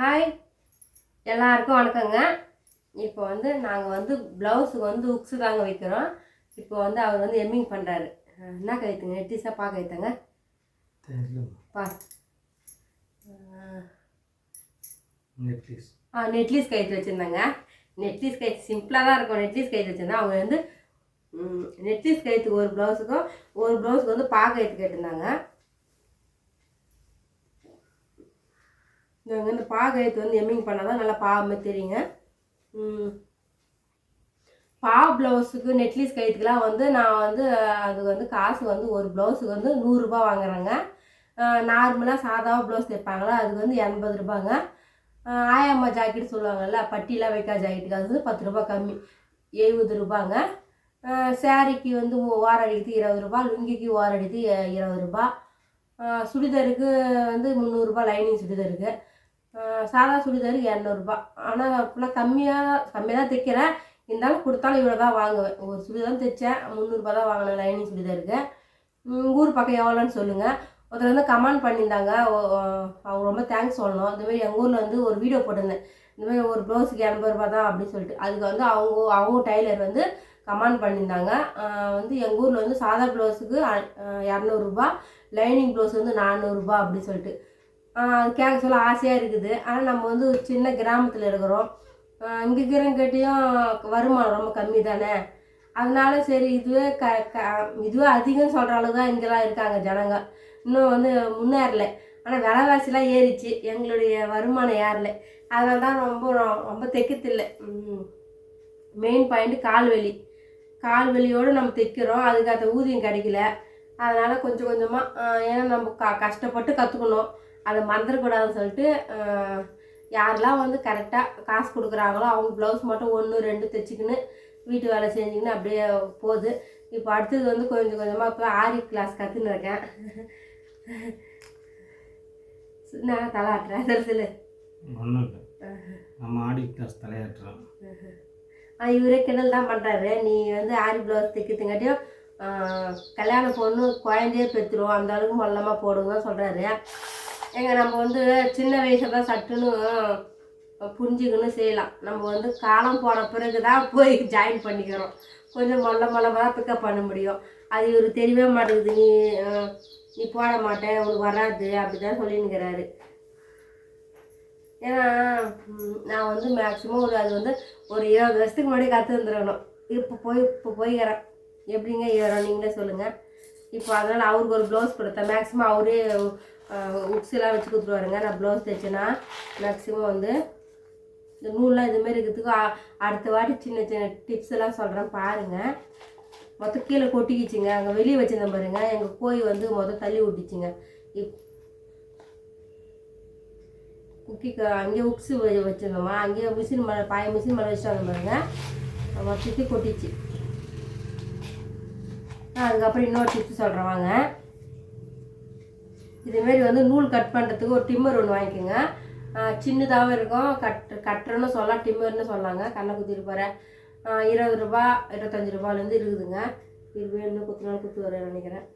Hi எல்லாருக்கும் வணக்கங்க. இப்போ வந்து நாங்கள் வந்து ப்ளவுஸுக்கு வந்து உக்ஸு தாங்க வைக்கிறோம். இப்போ வந்து அவர் வந்து எம்மிங் பண்ணுறாரு என்ன கைத்துங்க நெட்டிஸாக பா கைத்துங்க பா. ஆ நெட்லீஸ் கைத்து வச்சுருந்தாங்க. நெட்லீஸ் கைத்து சிம்பிளாக தான் இருக்கும். நெட்லீஸ் கைத்து வச்சுருந்தா அவங்க வந்து நெட்லீஸ் கைத்துக்கு ஒரு ப்ளவுஸுக்கும் ஒரு ப்ளவுஸுக்கு வந்து பா கைத்து கேட்டிருந்தாங்க. நாங்கள் இந்த பா எடுத்து வந்து எம்மிங் பண்ணால் தான் நல்லா பா மாதிரி தெரியுங்க. பா ப்ளவுஸுக்கு நெட்லீஸ் கைத்துக்கெலாம் வந்து நான் வந்து அது வந்து காசு வந்து ஒரு ப்ளவுஸுக்கு வந்து நூறுரூபா வாங்குறேங்க. நார்மலாக சாதாவாக ப்ளவுஸ் தைப்பாங்களா? அதுக்கு வந்து எண்பது ரூபாங்க ஆயாம்மா ஜாக்கெட் சொல்லுவாங்கல்ல பட்டிலாம் வைக்கா ஜாக்கெட்டுக்கு அது வந்து பத்து ரூபா கம்மி. எழுபது ரூபாங்க சேரீக்கு சாரிக்கு வந்து ஓரம் அடிக்கிறது இருபது ரூபா லுங்கிக்கு ஓரம் அடிக்கிறது இருபது ரூபா சுடிதாருக்கு வந்து முந்நூறுரூபா லைனிங் சுடிதாருக்கு. சாதா சுடிதாருக்கு இரநூறுபா. ஆனால் ஃபுல்லாக கம்மியாக கம்மியாக தான் தைக்கிறேன். இருந்தாலும் கொடுத்தாலும் இவ்வளோ தான் வாங்குவேன். ஒரு சுடிதார் தைச்சேன். முந்நூறுபா தான் வாங்கினேன் லைனிங் சுடிதாருக்கு ஊர் பக்கம் எவ்வளோன்னு சொல்லுங்கள் ஒருத்தர் வந்து கமெண்ட் பண்ணியிருந்தாங்க. ஓ- அவங்க ரொம்ப தேங்க்ஸ் சொல்லணும். இந்தமாரி எங்கள் ஊரில் வந்து ஒரு வீடியோ போட்டிருந்தேன். இந்தமாரி ஒரு ப்ளவுஸுக்கு எண்பது ரூபா தான் அப்படின்னு சொல்லிட்டு. அதுக்கு வந்து அவங்க அவங்க டைலர் வந்து கமெண்ட் பண்ணியிருந்தாங்க. வந்து எங்கள் ஊரில் வந்து சாதா ப்ளவுஸுக்கு இரநூறுபா லைனிங் ப்ளவுஸ் வந்து நானூறுரூபா அப்படின்னு சொல்லிட்டு. கேட்க சொல்ல ஆசையாக இருக்குது. ஆனால் நம்ம வந்து ஒரு சின்ன கிராமத்தில் இருக்கிறோம். இங்கே இருக்கிறங்கிட்டையும் வருமானம் ரொம்ப கம்மி தானே? அதனால சரி இதுவே க க இதுவே அதிகம் சொல்கிற அளவு தான் இங்கெல்லாம் இருக்காங்க ஜனங்க. இன்னும் வந்து முன்னேறல. ஆனால் விலைவாசிலாம் ஏறிச்சு. எங்களுடைய வருமானம் ஏறல. அதனால தான் ரொம்ப ரொம்ப தைக்கத்தில்லை. மெயின் பாயிண்ட் கால்வெளி கால்வெளியோடு நம்ம தைக்கிறோம். அதுக்கு அந்த ஊதியம் கிடைக்கல. அதனால் கொஞ்சம் கொஞ்சமாக ஏன்னா நம்ம க கஷ்டப்பட்டு கற்றுக்கணும் அதை மறந்துடக்கூடாதுன்னு சொல்லிட்டு யாரெல்லாம் வந்து கரெக்டாக காசு கொடுக்குறாங்களோ அவங்க ப்ளவுஸ் மட்டும் ஒன்று ரெண்டு தைச்சிக்கின்னு வீட்டு வேலை செஞ்சுக்கின்னு அப்படியே போகுது. இப்போ அடுத்தது வந்து கொஞ்சம் கொஞ்சமாக இப்போ ஆரி கிளாஸ் கற்றுன்னு இருக்கேன். நான் தலாட்டுறேன் சொல்லு சொல்லு. ஒன்றும் இல்லை. நம்ம ஆடி கிளாஸ் தலையாட்டுறோம். ஆ, இவரே கிண்டல் தான் பண்ணுறாரு நீ வந்து ஆரி ப்ளவுஸ் தைக்கிறதுங்காட்டியும் கல்யாண பொண்ணு குழந்தையே பெற்றுரும் அந்த அளவுக்கு மொல்லமாக போடுங்க சொல்கிறாரு எங்க நம்ம வந்து சின்ன வயசில் தான் சட்டுன்னு புரிஞ்சுக்கணும் செய்யலாம். நம்ம வந்து காலம் போன பிறகு தான் போய் ஜாயின் பண்ணிக்கிறோம். கொஞ்சம் மொல்ல மொல்லமாக தான் பிக்கப் பண்ண முடியும். அது இவர் தெரியவே மாட்டேங்குது. நீ நீ போட மாட்டேன் உனக்கு வராது அப்படி தான் சொல்லினுக்கிறாரு ஏன்னா நான் வந்து மேக்ஸிமம் ஒரு அது வந்து ஒரு இருபது வருஷத்துக்கு முன்னாடி கற்று வந்துருக்கணும் இப்போ போய் இப்போ போய்கிறேன் எப்படிங்க ஏறோம் நீங்களே சொல்லுங்கள் இப்போ அதனால் அவருக்கு ஒரு ப்ளவுஸ் கொடுத்தேன். மேக்ஸிமம் அவரே உக்ஸெல்லாம் வச்சு கொடுத்துருவாருங்க நான் ப்ளவுஸ் தைச்சேன்னா மேக்ஸிமம் வந்து இந்த நூல்லாம் இதுமாரி இருக்கிறதுக்கு அடுத்த வாட்டி சின்ன சின்ன டிப்ஸ் எல்லாம் சொல்கிறேன் பாருங்கள் மொத்தம் கீழே கொட்டிக்கிச்சுங்க. அங்கே வெளியே வச்சுருந்தேன் பாருங்க. எங்கள் கோழி வந்து மொதல் தள்ளி விட்டுச்சுங்க. இப் குக்கிக்கு அங்கேயே உக்ஸு வச்சுருந்தோமா? அங்கேயே மிஷின் மேலே பாய மிஷின் மேலே வச்சுட்டு வந்த பாருங்க. மொத்தத்தையும் கொட்டிச்சு. ஆ, அதுக்கப்புறம் இன்னொரு டிப்ஸ் சொல்கிறேன் வாங்க. இதேமாரி வந்து நூல் கட் பண்ணுறதுக்கு ஒரு டிம்மர் ஒன்று வாங்கிக்கோங்க. சின்னதாகவும் இருக்கும். கட் கட்டுறன்னு சொல்லலாம் டிம்மர்னு சொல்லாங்க. கண்ணை குத்திட்டு போகிறேன் இருபது ரூபா இருபத்தஞ்சி ரூபாலேருந்து இருக்குதுங்க. இருபது இன்னும் குத்துனாலும் குத்து வர நினைக்கிறேன்.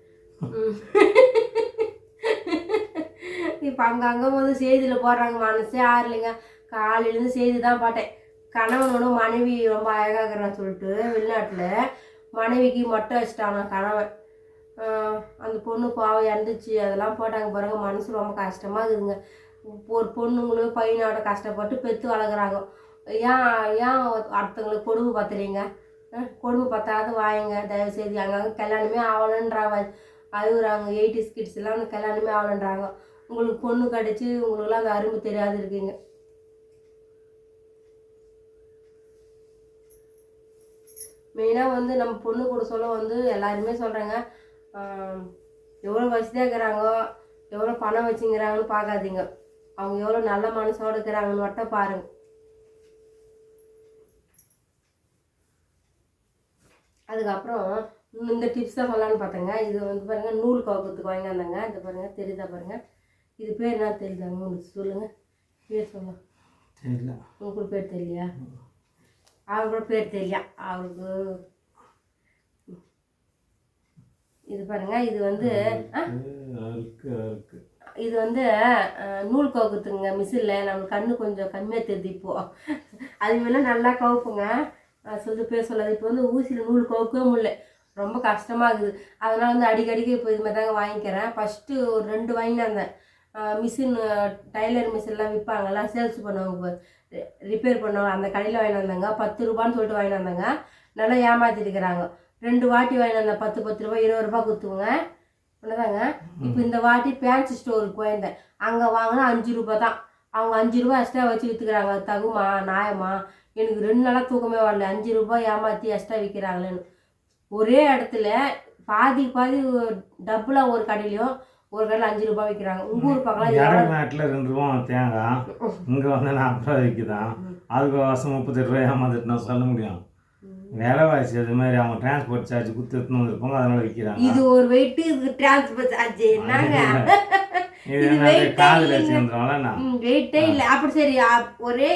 இப்போ அங்கங்கே வந்து செய்தியில் போடுறாங்க மனசே ஆறலைங்க. காலையிலேருந்து செய்தி தான் பார்த்தேன். கணவனோட மனைவி ரொம்ப அழகாகிறான்னு சொல்லிட்டு வெளிநாட்டில் மனைவிக்கு மொட்டை வச்சிட்டாங்க கணவன். அந்த பொண்ணு பாவம் இறந்துச்சு அதெல்லாம் போட்டாங்க பாருங்க மனசு ரொம்ப கஷ்டமாக இருக்குதுங்க. ஒரு பொண்ணுங்களும் பையனோட கஷ்டப்பட்டு பெற்று வளர்க்குறாங்க. ஏன் ஏன் அடுத்தவங்களுக்கு கொடுமை பார்த்துறீங்க கொடுமை பார்த்தாது வாயுங்க தயவுசெய்து. அங்கங்கே கல்யாணமே ஆகலன்றாங்க. அழுகுறாங்க எயிட்டிஸ் கிட்ஸ் எல்லாம் வந்து கல்யாணமே ஆகலன்றாங்க. உங்களுக்கு பொண்ணு கிடச்சி உங்களுக்குலாம் அந்த அருமை தெரியாது இருக்கீங்க. மெயினாக வந்து நம்ம பொண்ணு கூட சொல்ல வந்து எல்லாருமே சொல்கிறாங்க எவ்வளோ வசதியாக இருக்கிறாங்கோ எவ்வளோ பணம் வச்சுங்கிறாங்கன்னு பார்க்காதீங்க. அவங்க எவ்வளோ நல்ல மனசோட இருக்கிறாங்கன்னு மட்டும் பாருங்க. அதுக்கப்புறம் இந்த டிப்ஸ் தான் சொல்லலான்னு பார்த்தேங்க. இது வந்து பாருங்கள் நூல் கோக்கத்துக்கு வாங்கி வந்தாங்க. இது பாருங்கள் தெரியுதா பாருங்கள் இது பேர் என்ன தெரியுதாங்க உங்களுக்கு சொல்லுங்கள் பேர் சொல்லுங்க. தெரியல. உங்களுக்கு பேர் தெரியலையா? அவருக்கு பேர் தெரியா அவருக்கு இது பாருங்க இது வந்து இது வந்து நூல் கவுக்குறதுங்க மிஷினில். நம்மளுக்கு கண்ணு கொஞ்சம் கம்மியாக தெரியுது இப்போ அது மேலே நல்லா கவுப்புங்க சொல்லி பேர் சொல்லாது இப்போ வந்து ஊசியில் நூல் கவுக்கவே முடியல. ரொம்ப கஷ்டமாக இருக்குது. அதனால் வந்து அடிக்கடிக்கு இப்போ இது மாதிரி தாங்க வாங்கிக்கிறேன். ஃபஸ்ட்டு ஒரு ரெண்டு வாங்கியிருந்தேன் மிஷின் டைலர் மிஷின்லாம் விற்பாங்கல்ல சேல்ஸ் பண்ணுவாங்க ரிப்பேர் பண்ணுவாங்க. அந்த கடையில் வாங்கிட்டு வந்தாங்க. பத்து ரூபான்னு சொல்லிட்டு வாங்கிட்டு வந்தாங்க. நல்லா இருக்கிறாங்க. ரெண்டு வாட்டி வாங்கிட்டு வந்தேன். பத்து பத்து ரூபாய் இருபது ரூபாய் கொடுத்துங்க ஒன்றுதாங்க இப்போ இந்த வாட்டி பேன்சி ஸ்டோருக்கு போயிருந்தேன். அங்கே வாங்கினா அஞ்சு ரூபாய் தான். அவங்க அஞ்சு ரூபாய் எக்ஸ்ட்ரா வச்சு விற்றுக்குறாங்க தகுமா நியாயமா எனக்கு ரெண்டு நாளாக தூக்கமே வரல. அஞ்சு ரூபாய் ஏமாற்றி எக்ஸ்ட்ரா விற்கிறாங்களேன்னு ஒரே இடத்துல பாதி பாதி டப்புளாக ஒரு கடையிலையும் ஒரு கடையில் அஞ்சு ரூபாய் விற்கிறாங்க உங்கள் ஊர் பக்கம் இடம் நாட்டில் ரெண்டு ரூபா தேங்காய். இங்கே வந்து நாற்பது ரூபா விற்கிதான் அதுக்கு வருஷம் முப்பத்தெட்டு ரூபாய் ஏமாந்துட்டு நான் சொல்ல முடியும். விலைவாசி அது மாதிரி அவங்க டிரான்ஸ்போர்ட் சார்ஜ் கொடுத்து எடுத்துன்னு வந்திருப்பாங்க அதனால விற்கிறாங்க இது ஒரு வெயிட்டு இது டிரான்ஸ்போர்ட் சார்ஜ் என்னங்க? வெயிட்டே இல்லை. அப்படி சரி ஒரே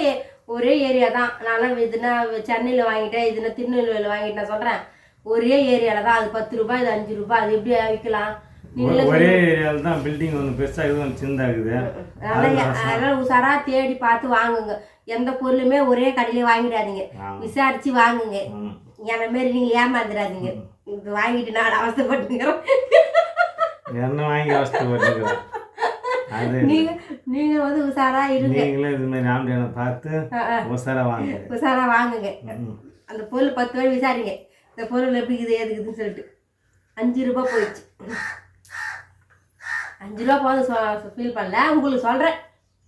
ஒரே ஏரியா தான். நான் இதுனா சென்னையில் வாங்கிட்டேன் இதுனா திருநெல்வேலியில் வாங்கிட்டேன் நான் சொல்கிறேன் ஒரே ஏரியாவில் தான். அது பத்து ரூபாய் இது அஞ்சு ரூபாய் அது எப்படி விற்கலாம்? ஒரே ஏரியாவில் தான் பில்டிங் ஒன்று பெருசாக இது ஒன்று சின்னதாகுது அதெல்லாம் அதெல்லாம் உசாரா தேடி பார்த்து வாங்குங்க. எந்த பொருளுமே ஒரே கடையிலே வாங்கிடாதீங்க. விசாரிச்சு வாங்குங்க. என்ன மாரி நீங்கள் ஏமாந்துடாதீங்க இது வாங்கிட்டு நான் அவசரப்பட்டுக்கிறேன் என்ன வாங்கி நீங்க நீங்க வந்து உசாரா இருங்க. இது மாதிரி பார்த்து உசாரா வாங்க. உசாரா வாங்குங்க. அந்த பொருள் பத்து ரூபாய் விசாரிங்க. இந்த பொருள் எப்படி இருக்குது ஏது இருக்குதுன்னு சொல்லிட்டு. அஞ்சு ரூபாய் போயிடுச்சு. அஞ்சு ரூபா போதும் ஃபீல் பண்ணல. உங்களுக்கு சொல்கிறேன்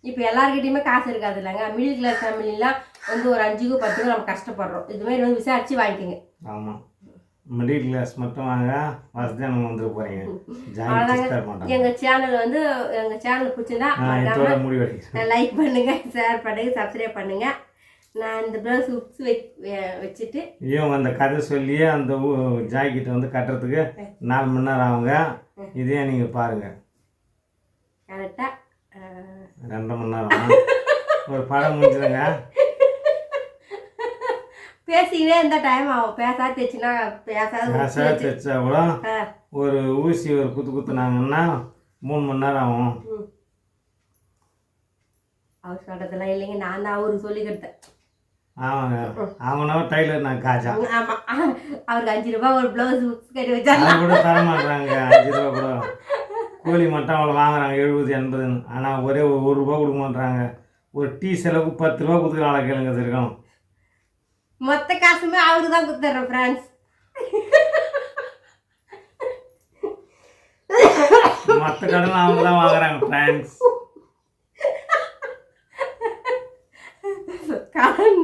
இப்போ எல்லாருக்கிட்டையுமே காசு இருக்காது இல்லைங்க. மிடில் கிளாஸ் ஃபேமிலிலாம் வந்து ஒரு அஞ்சுக்கு பத்துக்கு நம்ம கஷ்டப்படுறோம். இது மாதிரி வந்து விசாரிச்சு வாங்கிக்கோங்க. ஆமாம் மிடில் கிளாஸ் மட்டும் வாங்க வசதியான வந்துட போகிறீங்க எங்கள் சேனல் வந்து எங்கள் சேனல் பிடிச்சிருந்தா லைக் பண்ணுங்க ஷேர் பண்ணுங்க சப்ஸ்கிரைப் பண்ணுங்க. நான் இந்த ப்ளவுஸ் உப்ஸ் வச்சுட்டு இவங்க அந்த கதை சொல்லியே அந்த ஜாக்கெட் வந்து கட்டுறதுக்கு நாலு மணி நேரம் ஆகுங்க. இதே நீங்கள் பாருங்கள் கரெக்டாக ரெண்டரை மணி நேரம்? ஒரு படம் முடிஞ்சுதுங்க பேசிக்கிட்டே இந்த டைம் ஆகும். பேசாத தேய்ச்சினா பேசாத வச்சு- தைச்சா கூட ஒரு ஊசி ஒரு குத்து குத்துனாங்கன்னா மூணு மணி நேரம் ஆகும். அவர் சொல்றதெல்லாம் இல்லைங்க. நான் தான் அவருக்கு சொல்லி கொடுத்தேன். ஆமாங்க. அவனா டைலர் நான் காஜா. ஆமா. அவருக்கு அஞ்சு ரூபாய் ஒரு பிளவுஸ் கட்டி அது கூட தர மாட்டாங்க அஞ்சு ரூபா கூட. கூலி மட்டும் அவ்வளோ வாங்குறாங்க எழுபது எண்பதுன்னு ஆனால் ஒரே ஒரு ஒரு ரூபா கொடுக்க மாட்டாங்க ஒரு டீ செலவுக்கு பத்து ரூபா கொடுக்குறாங்க கேளுங்க அது இருக்கும் மொத்த காசுமே அவருக்கு தான் கொடுத்துட்றேன் ஃப்ரெண்ட்ஸ் மற்ற கடன் அவங்க தான் வாங்குறாங்க ஃப்ரெண்ட்ஸ் கடன்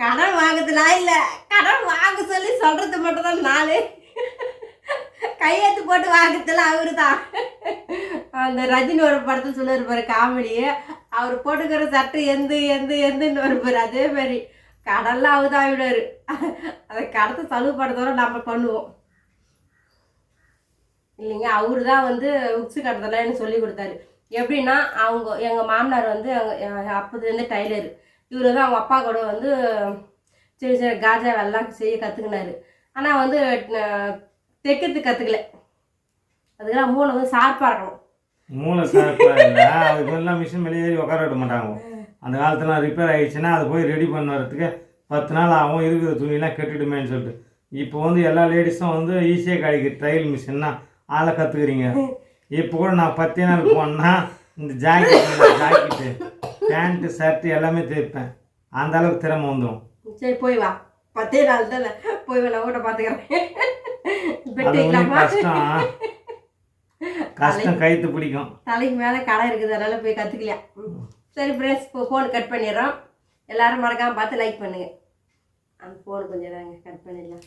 கடன் வாங்குறதுலாம் இல்லை. கடன் வாங்க சொல்லி சொல்றது மட்டும் தான் நானு கையெழுத்து போட்டு வாங்குறதுல அவரு தான். அந்த ரஜினி ஒரு படத்தில் சொல்லுவார் பாரு அவர் போட்டுக்கிற சட்டை எந்த எந்த எந்தன்னு வருப்பார் அதே மாதிரி. கடன்லாம் அவர் அதை கடத்தை சலுகை படத்தோட நம்ம பண்ணுவோம். இல்லைங்க அவரு தான் வந்து உக்ஸு கட்டுறதெல்லாம் எனக்கு சொல்லி கொடுத்தாரு. எப்படின்னா அவங்க எங்கள் மாமனார் வந்து எங்கள் அப்போதுலேருந்து டைலர். இவர் தான் அவங்க அப்பா கூட வந்து சின்ன சின்ன காஜா எல்லாம் செய்ய கற்றுக்கினாரு ஆனால் வந்து தைக்கிறதுக்கு தைக்கிறது கற்றுக்கல அதுக்கெல்லாம் மூளை வந்து ஷார்ப்பாக இருக்கணும். மூளை சாப்பிட்டா இல்லை அதுக்கு எல்லாம் மிஷின் மேலே ஏறி உட்கார விட மாட்டாங்க. அந்த காலத்துல ரிப்பேர் ஆயிடுச்சுன்னா அதை போய் ரெடி பண்ண வரதுக்கு பத்து நாள் ஆகும். இருக்கிற துணியெல்லாம் கட்டிடுமேன்னு சொல்லிட்டு. இப்போ வந்து எல்லா லேடிஸும் வந்து ஈஸியாக கிடைக்குது ட்ரையல் மிஷின்னா ஆளை கற்றுக்குறீங்க இப்போ கூட நான் பத்தே நாள் போனேன்னா இந்த ஜாக்கெட் ஜாக்கெட்டு பேண்ட்டு ஷர்ட்டு எல்லாமே தைப்பேன் அந்த அளவுக்கு திறமை வந்துடும் சரி போய் வா. பத்தே நாள் தானே. போய் வா நான் கூட பார்த்துக்கிறேன் கஷ்டம். கஷ்டம் கைத்து பிடிக்கும். தலைக்கு மேலே கடை இருக்குது அதனால போய் கற்றுக்கலையா சரி ஃப்ரெண்ட்ஸ் இப்போ ஃபோன் கட் பண்ணிடுறோம். எல்லாரும் மறக்காமல் பார்த்து லைக் பண்ணுங்கள் அந்த ஃபோன் கொஞ்சம் கட் பண்ணிடலாம்.